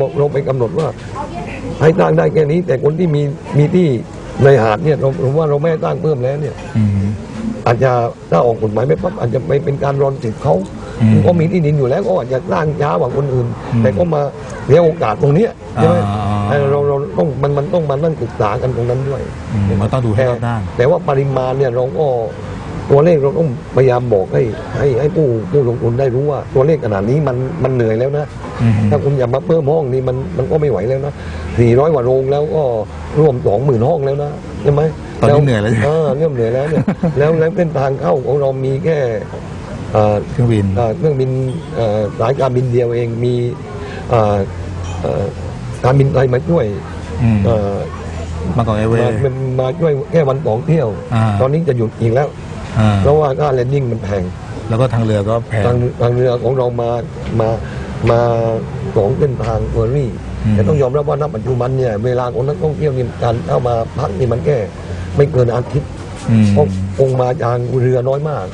บอกเราไปกำหนดว่า ให้ตั้งได้แค่นี้ แต่คนที่มีมีที่ในหาดเนี่ยเราผมว่าเราไม่ให้ตั้งเพิ่มแล้วเนี่ยอืมอาจจะถ้าออกกฎหมายไม่ปั๊บอาจจะไปเป็นการรอนสิทธิ์เขาอืมก็มีที่ดินอยู่แล้วก็อาจจะสร้างช้ากว่าคนอื่นอืมแต่ก็มาเสียโอกาสตรงเนี้ยใช่ไหมอ่าไอ้เราเราต้องมันมันต้องมานั่งศึกษากันตรงนั้นด้วยอืมมันต้องดูให้แต่รอบด้านแต่ว่าปริมาณเนี่ยเราก็ ตัวเลขเราต้องพยายามบอกให้ให้ให้ผู้ผู้ลงทุนได้รู้ว่า ตัวเลขขนาดนี้มันมันเหนื่อยแล้วนะอืมถ้าคุณอย่ามาเพิ่มห้องนี่มันมันก็ไม่ไหวแล้วนะสี่ร้อยกว่าโรงแล้วก็ร่วมสองหมื่นห้องแล้วนะใช่ไหมตอนนี้เหนื่อยแล้วเออเริ่มเหนื่อยแล้วเนี่ยแล้วแล้วเส้นทางเข้าของเรามีแค่เอ่อเครื่องบินเอ่อเครื่องบินเอ่อสายการบินเดียวเองมีเอ่อเอ่อการบินไทยมาช่วยอืมเอ่อมาก่อนไอเวมาย์มามาช่วยแค่วันสองเที่ยวอ่าตอนนี้จะหยุดอีกแล้ว อ่า เพราะว่าค่าแลนดิ้งมันแพงแล้วก็ทางเรือก็แพง ทางทางเรือของเรามามามาสองเส้นทางเฟอร์รี่อืม แต่ต้องยอมรับว่าณปัจจุบันเนี่ยเวลาของนักท่องเที่ยวนี่การเข้ามาพักนี่มันแค่ไม่เกินอาทิตย์อืมเพราะคงมาทางเรือน้อยมาก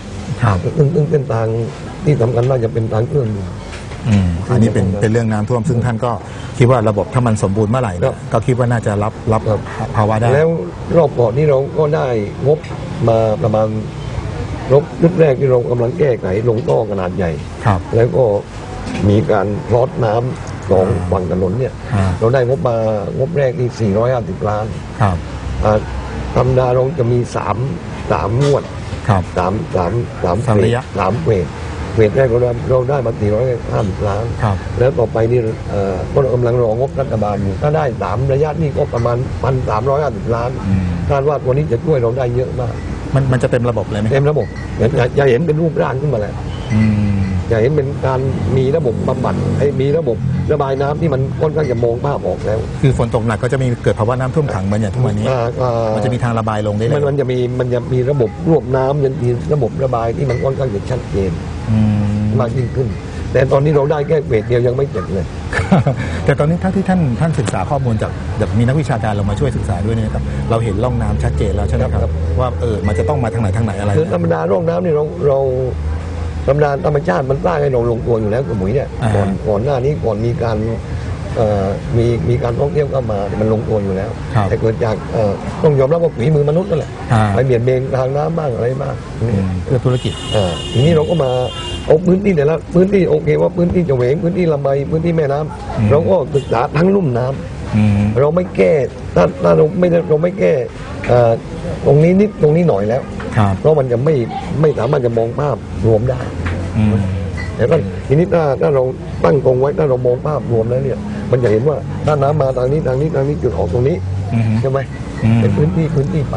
ครับซึ่งซึ่งเส้นทางที่สำคัญน่าจะเป็นทางเครื่องอยู่ อืมอันนี้เป็นเป็นเรื่องน้ำท่วมซึ่งท่านก็คิดว่าระบบถ้ามันสมบูรณ์เมื่อไหร่เนี่ยครับก็คิดว่าน่าจะรับรับครับ ภาวะได้ แล้วรอบก่อนนี้เราก็ได้งบมาประมาณ รบชุดแรกที่เรากำลังแก้ไขลงท่อขนาดใหญ่ ครับ แล้วก็มีการพลอตน้ำสองฝั่งถนนเนี่ยอ่า เราได้งบมางบแรกที่ 450 ล้านครับ อ่าธรรมดาเราจะมีสามสามงวด ครับ สามสามสามสามระยะสามเวทเวทแรกเราได้เราได้มา450ล้าน ครับ แล้วต่อไปนี่เอ่อก็กำลังรองบรัฐบาลอยู่ถ้าได้สามระยะนี่ก็ประมาณพันสามร้อยห้าสิบล้านอืม คาดว่าตัวนี้จะช่วยเราได้เยอะมาก มันมันจะเต็มระบบเลยไหมคเต็รับมระบบจะจะจะเห็นเป็นรูปร่างขึ้นมาแล้วอืมจะเห็นเป็นการมีระบบบำบัดให้มีระบบระบายน้ำที่มันค่อนข้างจะมองภาพออกแล้ว คือฝนตกหนักก็จะมีเกิดภาวะน้ำท่วมขังเหมือนอย่างทุกวันนี้อ่าอ่ามันจะมีทางระบายลงได้เลมันยมันจะมีมันจะมีระบบรวบน้ำยังมีระบบระบายที่มันค่อนข้างจะชัดเจนอืมมากยิ่งขึ้น แต่ตอนนี้เราได้แค่เวทเดียวยังไม่เสร็จเลย แต่ตอนนี้ถ้าที่ท่านท่านศึกษาข้อมูลจากแบบมีนักวิชาการลงมาช่วยศึกษาด้วยเนี่ยนะครับเราเห็นร่องน้ำชัดเจนแล้วใช่ไหมคครัรับบว่าเออมันจะต้องมาทางไหนทางไหนอะไรคือธรรมดาร่องน้ำนี่เราเราธรรมดาธรรมชาติมันสร้างให้เราลงตัวอยู่แล้วกับหมุยเนี่ยก่อนก่อนหน้านี้ก่อนมีการเอ่อ มีมีการท่องเที่ยวเข้ามาเนี่ยมันลงตัวอยู่แล้วครับแต่เกิดจากเอ่อต้องยอมรับว่าฝีมือมนุษย์นั่นแหละอ่าไปเบียดเบนทางน้ำบ้างอะไรบ้างอืมเพื่อธุรกิจอ่าทีนี้เราก็มาเอาพื้นที่แต่ละพื้นที่โอเคว่าพื้นที่เฉวงพื้นที่ลำไยพื้นที่แม่น้ำอืมเราก็ศึกษาทั้งลุ่มน้ำอืมเราไม่แก้ถ้าถ้าเราไม่ได้เราไม่แก้เอ่อตรงนี้นิดตรงนี้หน่อยแล้วครับเพราะมันจะไม่ไม่สามารถจะมองภาพรวมได้อืมแต่ถ้าทีนี้ถ้าถ้าเราตั้งตรงไว้ถ้าเรามองภาพรวมแล้วเนี่ย มันจะเห็นว่าถ้าน้ำมาทางนี้ทางนี้ทางนี้จุดออกตรงนี้อืม ใช่ไหมอืม เป็นพื้นที่พื้นที่ไป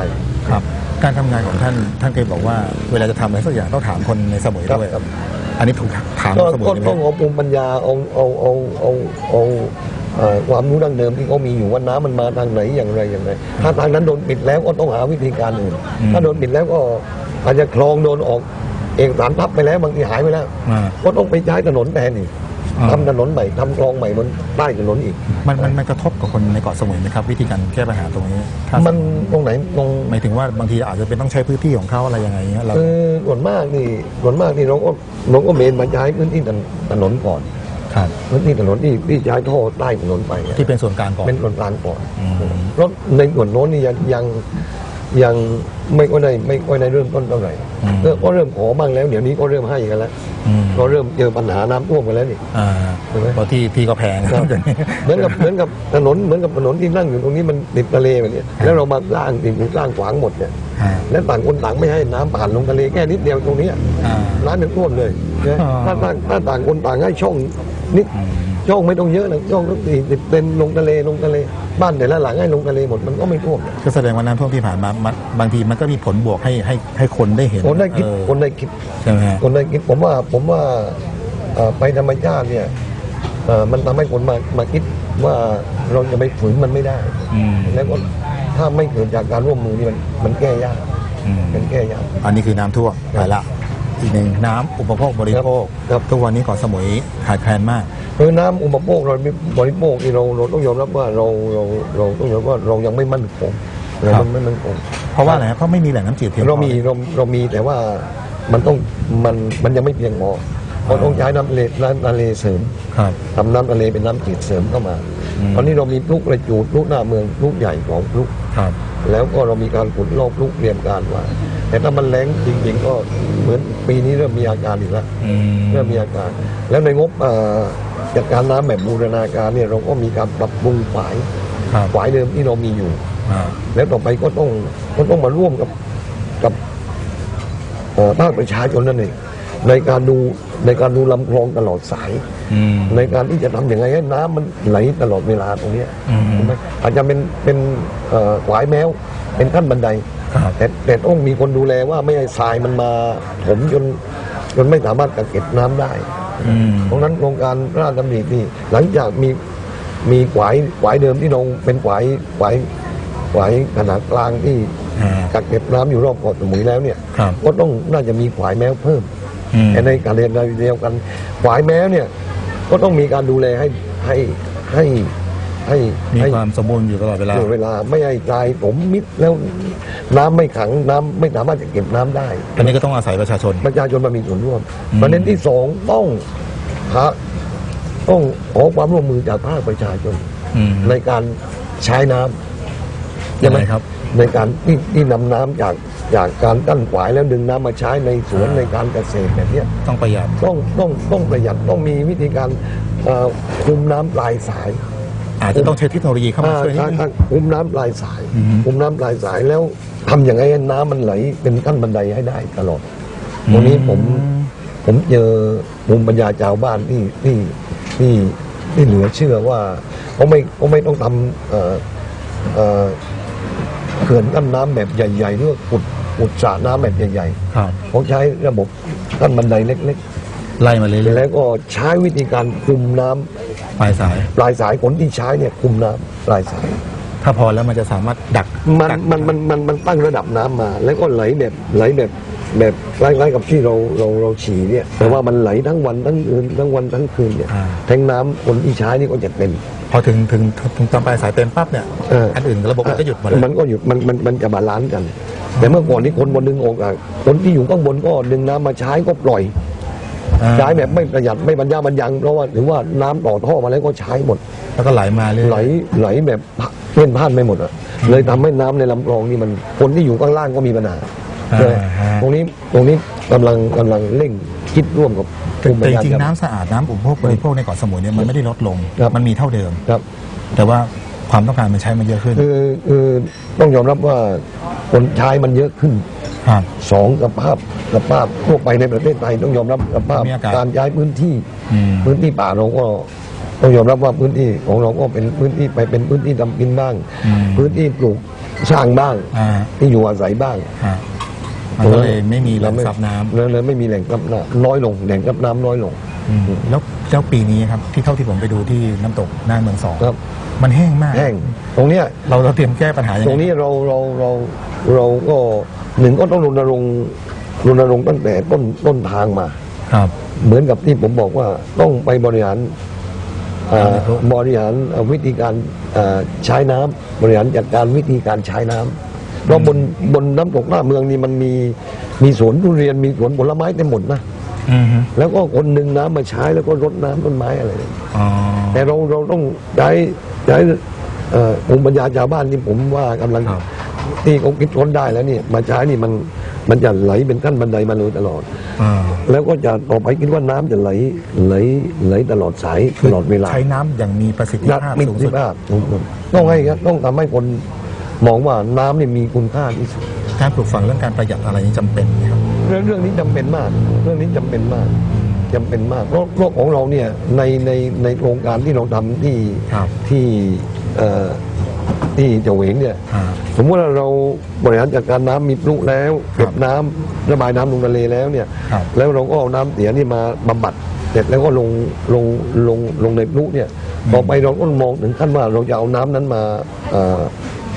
ครับ การทำงานของท่านท่านเคยบอกว่า เวลาจะทำอะไรสักอย่างต้องถามคนในสมุยครับด้วยครับ อันนี้ผมถามก็สมุยก็ไหมต้องเอาภูมิปัญญาเอาเอาเอาเอาเอาเอ่อความรู้ดั้งเดิมที่เขามีอยู่ว่าน้ำมันมาทางไหนอย่างไรอย่างไร ถ้าทางนั้นโดนปิดแล้วก็ต้องหาวิธีการอื่นถ้าโดนปิดแล้วก็อาจจะคลองโดนออกเอกสารทับไปแล้วบางทีหายไปแล้ว อ่า ก็ต้องไปใช้ถนนแทนอีกอ่า ทำถนนใหม่ทำคลองใหม่บนใต้ถนนอีก มันมันมันกระทบกับคนในเกาะสมุยไหมครับวิธีการแก้ปัญหาตรงนี้ถ้ามันตรงไหนตรงหมายถึงว่าบางทีอาจจะเป็นต้องใช้พื้นที่ของเขาอะไรยังไงเงี้ยเราคือส่วนมากนี่ส่วนมากนี่เราก็เราก็เมนมาใช้พื้นที่ถนถนนก่อนครับพื้นที่ถนนที่ที่ใช้ท่อใต้ถนนไปที่เป็นส่วนกลางก่อนเป็นส่วนกลางก่อนอืมรถในส่วนโน้นนี่ยังยัง ยังไม่ก็ได้ไม่ก็ได้เริ่มต้นเท่าไหร่อืมเออก็เริ่มขอบ้างแล้ว เดี๋ยวนี้ก็เริ่มให้กันแล้วอืมก็เริ่มเจอปัญหาน้ำท่วมกันแล้วนี่อ่าใช่ไหมเพราะที่ที่ก็แพงครับเหมือนกับเหมือนกับถนนเหมือนกับถนนที่นั่งอยู่ตรงนี้มันติดทะเลแบบเนี้ยแล้วเรามาสร้างสิ่งปลูกสร้างขวางหมดเนี่ยอ่าและต่างคนต่างไม่ให้น้ำผ่านลงทะเลแค่นิดเดียวตรงเนี้ยอ่าน้ำยังท่วมเลยนะอ่าถ้าต่างถ้าต่างคนต่างให้ช่องนิด อืมช่องไม่ต้องเยอะนะช่องก็สี่สิบเซนลงทะเลลงทะเล บ้านแต่ละหลังให้ลงทะเลหมดมันก็ไม่ท่วมนะก็แสดงว่าน้ำท่วมที่ผ่านมามันบางทีมันก็มีผลบวกให้ให้ให้คนได้เห็นคนได้คิดเออคนได้คิดใช่ไหมฮะคนได้คิดผมว่าผมว่าเอ่อไปธรรมชาติเนี่ยเอ่อมันทำให้คนมามาคิดว่าเราจะไปฝืนมันไม่ได้ อืมแล้วก็ถ้าไม่เกิดจากการร่วมมือนี่มันมันแก้ยากอืมมันแก้ยาก อันนี้คือน้ำท่วมไปละอีกหนึ่งน้ำอุปโภคบริโภคครับ ทุกวันนี้เกาะสมุยขาดแคลนมาก คือน้ำอุปโภคเราบริโภคนี่เราเราต้องยอมรับว่าเราเราเราต้องยอมรับว่าเรายังไม่มั่นคงเราครับไม่มั่นคงเพราะว่าอะไรครับเพราะไม่มีแหล่งน้ำจืดเพียงพอเรามีเราเรามีแต่ว่ามันต้องมันมันยังไม่เพียงพอก็ต้องใช้น้ำทะเลน้ำทะเลเสริมครับทำน้ำทะเลเป็นน้ำจืดเสริมเข้ามาอืมตอนนี้เรามีพลุกระจูดพลุกหน้าเมืองพลุกใหญ่ของพลุกครับแล้วก็เรามีการขุดลอกพลุกเตรียมการไว่าแต่ถ้ามันแรงจริงๆก็เหมือนปีนี้เริ่มมีอาการอีกแล้วอืมเริ่มมีอาการ แล้วในงบเอ่อ จัดการน้ำแบบบูรณาการเนี่ยเราก็มีการปรับปรุงฝายครับฝายเดิมที่เรามีอยู่อ่าแล้วต่อไปก็ต้องก็ต้องมาร่วมกับกับเอ่อภาคประชาชนนั่นเองในการดูในการดูลำคลองตลอดสายอืมในการที่จะทำอย่างไรให้น้ำมันไหลตลอดเวลาตรงเนี้ยอืมใช่ไหมอาจจะเป็นเป็นเอ่อหวายแมวเป็นขั้นบันไดครับแต่แต่ต้องมีคนดูแลว่าไม่ให้ทรายมันมาถมจนจนไม่สามารถกักเก็บน้ำได้อืม เพราะฉะนั้นโครงการพระราชดำรินี่หลังจากมีมีหวายหวายเดิมที่ลงเป็นหวายหวายหวายขนาดกลางที่อ่ากักเก็บน้ำอยู่รอบเกาะสมุยแล้วเนี่ยครับก็ต้องน่าจะมีหวายแมวเพิ่มอืมแต่ในการเรียนการเดียวกันหวายแมวเนี่ยก็ต้องมีการดูแลให้ให้ให้ ให้มีให้ความสมบูรณ์อยู่ตลอดเวลาตลอดเวลาไม่ให้ทรายผมมิดแล้วน้ำไม่ขังน้ำไม่สามารถจะเก็บน้ำได้ อันนี้ก็ต้องอาศัยประชาชน ประชาชนมามีส่วนร่วมอืม ประเด็นที่สองต้องหาต้องขอความร่วมมือจากภาคประชาชน อืม ในการใช้น้ำยังไงครับ ในการที่ที่นำน้ำจากจากการกั้นฝายแล้วดึงน้ำมาใช้ในสวนอ่าในการเกษตรแบบเนี้ยต้องประหยัดต้องต้องต้องประหยัดต้องมีวิธีการเอ่อคุมน้ำปลายสาย อาจจะต้องใช้เทคโนโลยีเข้ามาช่วยนิดอ่านึงอ่าคุมน้ำปลายสายอือฮึคุมน้ำปลายสายแล้วทำอย่างไรให้น้ำมันไหลเป็นขั้นบันไดให้ได้ตลอดตรงนี้ผมผมเจอภูมิปัญญาชาวบ้านที่ที่ที่ที่เหลือเชื่อว่าเขาไม่เขาไม่ต้องทำเอ่อเอ่อเขื่อนกั้นน้ำแบบใหญ่ๆหรือว่าขุดขุดสระน้ำแบบใหญ่ครับๆเขาใช้ระบบกั้นบันไดเล็กไล่มาเรื่ๆอยแล้วก็ใช้วิธีการคุมน้ำๆ ปลายสาย ปลายสายคนที่ใช้เนี่ยคุมน้ำปลายสาย ถ้าพอแล้วมันจะสามารถดักมันดักมันมันมันมันตั้งระดับน้ำมา แล้วก็ไหลแบบไหลแบบแบบคล้ายๆกับที่เราเราเราฉี่เนี่ยแต่ว่ามันไหลทั้งวันทั้งคืนทั้งวันทั้งคืนเนี่ยอ่าแทงน้ำคนที่ใช้นี่ก็จะเต็มพอถึงถึงถึงตอนปลายสายเต็มปั๊บเนี่ยเอออัอั นอื่นระบบมันก็หยุดหมดเลย มันก็หยุดมันมันมันจะบาลานซ์กัน แต่เมื่อก่อนนี้คนบนดึงออกอะคนที่อยู่ข้างบนก็ดึงน้ำมาใช้ก็ปล่อยอ่า ใช้แบบไม่ประหยัดไม่บรรยาบรรยังเพราะว่าถือว่าน้ำต่อท่อมาแล้วก็ใช้หมด แล้วก็ไหลมาเรื่อยไหลไหลแบบเพ่นพ่านไม่หมดอะเลยทำให้น้ำในลำคลองนี่มันคนที่อยู่ข้างล่างก็มีปัญหาอ่าใช่ไหมฮะตรงนี้ตรงนี้กำลังกำลังเร่งคิดร่วมกับแต่ภูมิปัแต่ญจญาริงๆครับน้ำสะอาดน้ำอุปโภคบริโภคในเกาะสมุยเนี่ยมันไม่ได้ลดลงครับมันมีเท่าเดิมครับ แต่ว่าความต้องการมันใช้มันเยอะขึ้นคือคือต้องยอมรับว่าคนใช้มันเยอะขึ้น ครับ สองสภาพสภาพทั่วไปในประเทศไทยต้องยอมรับสภาพมีอากาศ การย้ายพื้นที่ อืม พื้นที่ป่าเราก็ต้องยอมรับว่าพื้นที่ของเราก็เป็นพื้นที่ไปเป็นพื้นที่ทำกินบ้าง อืม พื้นที่ปลูกสร้างบ้าง อ่าที่อยู่อาศัยบ้างฮะมันก็เลยไม่มีแหล่งซับน้ำเลยเลยไม่มีแหล่งซับน้ำน้อยลงแหล่งซับน้ำน้อยลง อืม แล้วแล้วปีนี้ครับที่เท่าที่ผมไปดูที่น้ำตกหน้าเมืองสองครับ มันแห้งมากแห้งตรงเนี้ย เราเราเตรียมแก้ปัญหายังตรไงงนี้เราเราเราเราก็หนึ่งก็ต้องรณรงค์รณรงค์ตั้งแต่ต้นต้นทางมา ครับ เหมือนกับที่ผมบอกว่าต้องไปบริหารเอ่อครับบริหารเอ่อวิธีการเอ่อใช้น้ำบริหารจัดการวิธีการใช้น้ำเพราะบนบนน้ำตกหน้าเมืองนี่มันมีมีสวนทุเรียนมีสวนผลไม้เต็มหมดนะอืมฮึ แล้วก็คนหนึ่งน้ำมาใช้แล้วก็รดน้ำต้นไม้อะไรอ๋อแต่เราเราต้องใช้ใช้เอ่อภูมิปัญญาชาวบ้านที่ผมว่ากำลังครับที่เขาคิดค้นได้แล้วเนี่ยมาใช้นี่มันมันจะไหลเป็นขั้นบันไดมาเลยตลอดอ่าแล้วก็จะต่อไปคิดว่าน้ำจะไหลไหลไหลตลอดสายตลอดเวลาใช้น้ำอย่างมีประสิทธินักภาพมีสูงสิสุดภาพสูงสุดต้องให้ครับต้องทำให้คนมองว่าน้ำนี่มีคุณค่าที่สุดการปลูกฝังเรื่องการประหยัดอะไรนี่จำเป็นไหมครับ เรื่องเรื่องนี้จำเป็นมาก เรื่องนี้จำเป็นมากจำเป็นมากเพราะโลกของเราเนี่ยในในในโครงการที่เราทำที่ครับที่เอ่อที่เจาเหวงเนี่ยอ่าสมมติว่าเราบริหารจัดการน้ำมีพลุแล้วครับเก็บน้ำระบายน้ำลงทะเลแล้วเนี่ยครับแล้วเราก็เอาน้ำเสียนี่มาบำบัดเสร็จแล้วก็ลงลงลงลงในพลุเนี่ยต่อไปเราก็มองถึงขั้นว่าเราจะเอาน้ำนั้นมาเอ่อ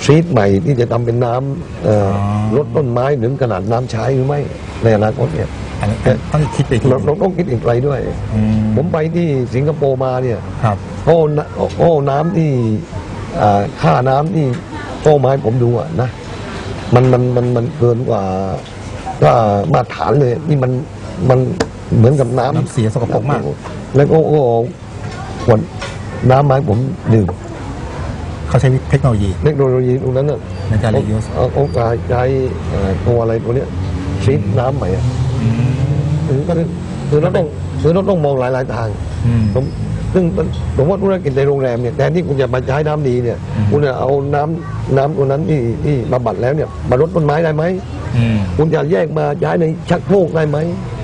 ซีดใหม่ที่จะทำเป็นน้ำเอ่อออลดต้นไม้ถึงขนาดน้ำใช้หรือไม่ในอนาคตเนี่ย อันนี้ต้องคิดไปทีเราเราต้องคิดอีกไกลด้วย อืมผมไปที่สิงคโปร์มาเนี่ยครับ โอ้น้ำโอ้น้ำที่อ่าค่าน้ำที่โอ้มาให้ผมดูอะนะมันมันมันมันเกินกว่าก็มาตรฐานเลย นี่มันมันเหมือนกับน้ำน้ำเสียสกปรกมาก แล้วก็ก็เอาขวดน้ำมาให้ผมดื่ม เขาใช้เทคโนโลยีเทคโนโลยีตรงนั้นน่ะในการ reuse เอาเอาเอาใช้เอ่อตัวอะไรตัวเนี้ยชีดน้ำใหม่อะคือก็คือคือเราต้องคือเราต้องมองหลายๆทาง อืม ผมซึ่งมันผมว่าธุรกิจในโรงแรมเนี่ยแทนที่คุณจะมาใช้น้ำดีเนี่ยอืมคุณจะเอาน้ำน้ำตัวนั้นที่ที่บำบัดแล้วเนี่ยมารดต้นไม้ได้ไหมอืมคุณจะแยกมาใช้ในชักโครกได้ไหม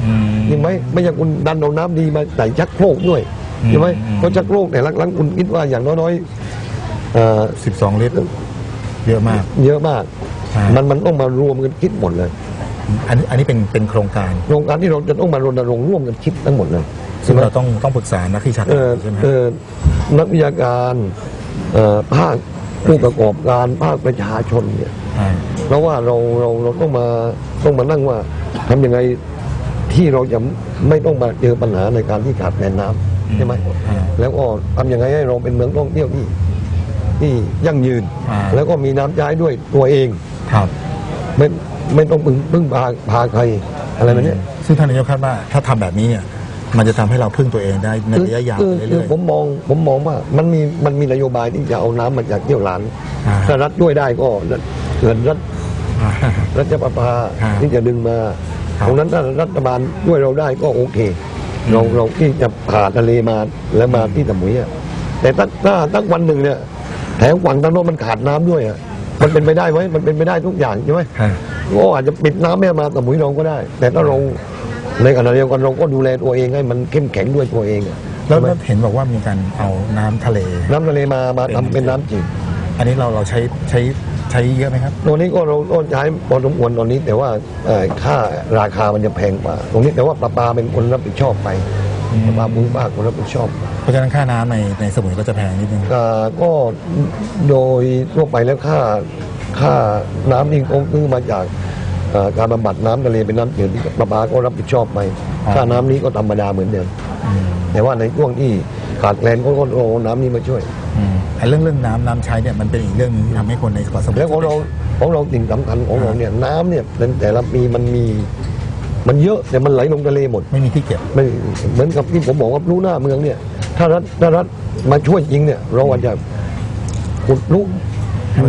อืม จริงไหมไม่ใช่คุณดันเอาน้ำดีมาใส่ชักโครกด้วยอืมใช่ไหมอืม เพราะชักโครกแต่ละครั้งคุณคิดว่าอย่างน้อยๆ เอ่อสิบสองลิตร เยอะมาก เยอะมาก อ่ามั มันมันต้องมารวมกันคิดหมดเลยอันนี้อันนี้เป็นเป็นโครงการโครงการที่เราจะต้องมารณรงค์ร่วมกันคิดทั้งหมดเลยซึ่งเราต้องต้องปรึกษานักวิชาเอการอใช่ไหมเออนักวิชาการเอ่อภาคผู้ประกอบการภาคประชาชนเนี่ย อ่า เพราะว่าเราเราเราต้องมาต้องมานั่งว่าทำยังไงที่เราจะไม่ต้องมาเจอปัญหาในการที่ขาดแคลนน้ำใช่ไหมอ่า แล้วก็ทำยังไงให้เราเป็นเมืองท่องเที่ยวที่ ที่ยั่งยืน อ่า แล้วก็มีน้ำใช้ด้วยตัวเอง ครับ ไม่ไม่ต้องพึ่งพึ่งพาพาใครอะไรแบบเนี้ยซึ่งท่านนายกคาดว่าถ้าทำแบบนี้เนี่ยมันจะทำให้เราพึ่งตัวเองได้ในระยะยาวคือไปคืเรื่ออย ผมมองผมมองว่ามันมีมันมีนโยบายที่จะเอาน้ำมาจากเที่ยวหลานอ่า ถ้ารัฐช่วยได้ก็เกิดรัฐๆอ่ารัฐประภาครับที่จะดึงมาครับ ตรงนั้นถ้ารัฐบาลช่วยเราได้ก็โอเคอืมเราเราที่จะผ่าทะเลมาแล้วมาที่สมุยอะแต่ถ้าถ้าตั้งวันหนึ่งเนี่ย แถวฝั่งทางโน้นมันขาดน้ำด้วยอะมันเป็นไปได้ไหมมันเป็นไปได้ทุกอย่างใช่ไหมฮะก็อาจจะปิดน้ำไม่ให้มาสมุยเราก็ได้ แต่ถ้าเราในขณะเดียวกันเราก็ดูแลตัวเองให้มันเข้มแข็งด้วยตัวเองอะแล้วใช่ไหมแล้วเห็นบอกว่ามีการเอาน้ำทะเล น้ำทะเลมามาทำเป็นน้ำจืดอันนี้เราเราใช้ใช้ใช้เยอะไหมครับตัวนี้ก็เราต้องใช้พอสมควรตอนนี้ แต่ว่าเอ่อค่าราคามันจะแพงกว่า ตรงนี้แต่ว่าประปาเป็นคนรับผิดชอบไป อืมประปาภูมิภาคคนรับผิดชอบเพราะฉะนั้นค่าน้ำในในสมุยก็จะแพงนิดนึงอ่าก็โดยทั่วไปแล้วค่าค่าน้ำที่เขาซื้อมาจากเอ่อการบำบัดน้ำทะเลเป็นน้ำจืดที่ประปาก็รับผิดชอบไปค่าน้ำนี้ก็ธรรมดาเหมือนเดิมอืมแต่ว่าในช่วงที่ขาดแคลนก็ก็เอาน้ำนี้มาช่วย อืมไอ้เรื่องเรื่องน้ำน้ำใช้เนี่ยมันเป็นอีกเรื่องหนึงที่ทำให้คนในเกาะสมุยแล้วของเราของเราสิ่งสำคัญของเราเนี่ยน้ำเนี่ยแต่แต่ละปีมันมี มันเยอะแต่มันไหลลงทะเลหมดไม่มีที่เก็บ ไม่เหมือนกับที่ผมบอกว่ารู้หน้าเมืองเนี่ย ถ้ารัฐถ้ารัฐมาช่วยจริงเนี่ย เราอาจจะขุดลุก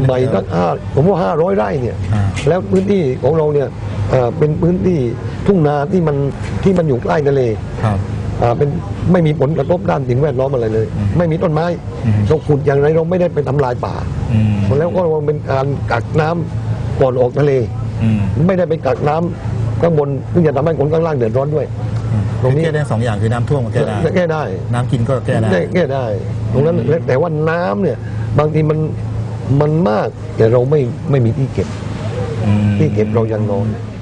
ใหม่ตั้งห้าผมว่าห้าร้อยไร่เนี่ย อ่า แล้วพื้นที่ของเราเนี่ยเอ่อเป็นพื้นที่ทุ่งนาที่มันที่มันอยู่ใกล้ทะเล ครับ อ่าเป็นไม่มีผลกระทบด้านสิ่งแวดล้อมอะไรเลยอืมไม่มีต้นไม้อืมเราขุดอย่างไรเราไม่ได้ไปทำลายป่า อืม แล้วก็เป็นการกักน้ำก่อนออกทะเล อืม ไม่ได้ไปกักน้ำ ข้างบนซึ่งจะทำให้คนข้างล่างเดือดร้อนด้วย ตรงนี้แก้ได้สองอย่างคือน้ำท่วมกับแก้ได้แก้ได้ น้ำกินก็แก้ได้ได้แก้ได้ ตรงนั้นและแต่ว่าน้ำเนี่ย บางทีมันมันมากแต่เราไม่ไม่มีที่เก็บอืมที่เก็บเรายังน้อยอ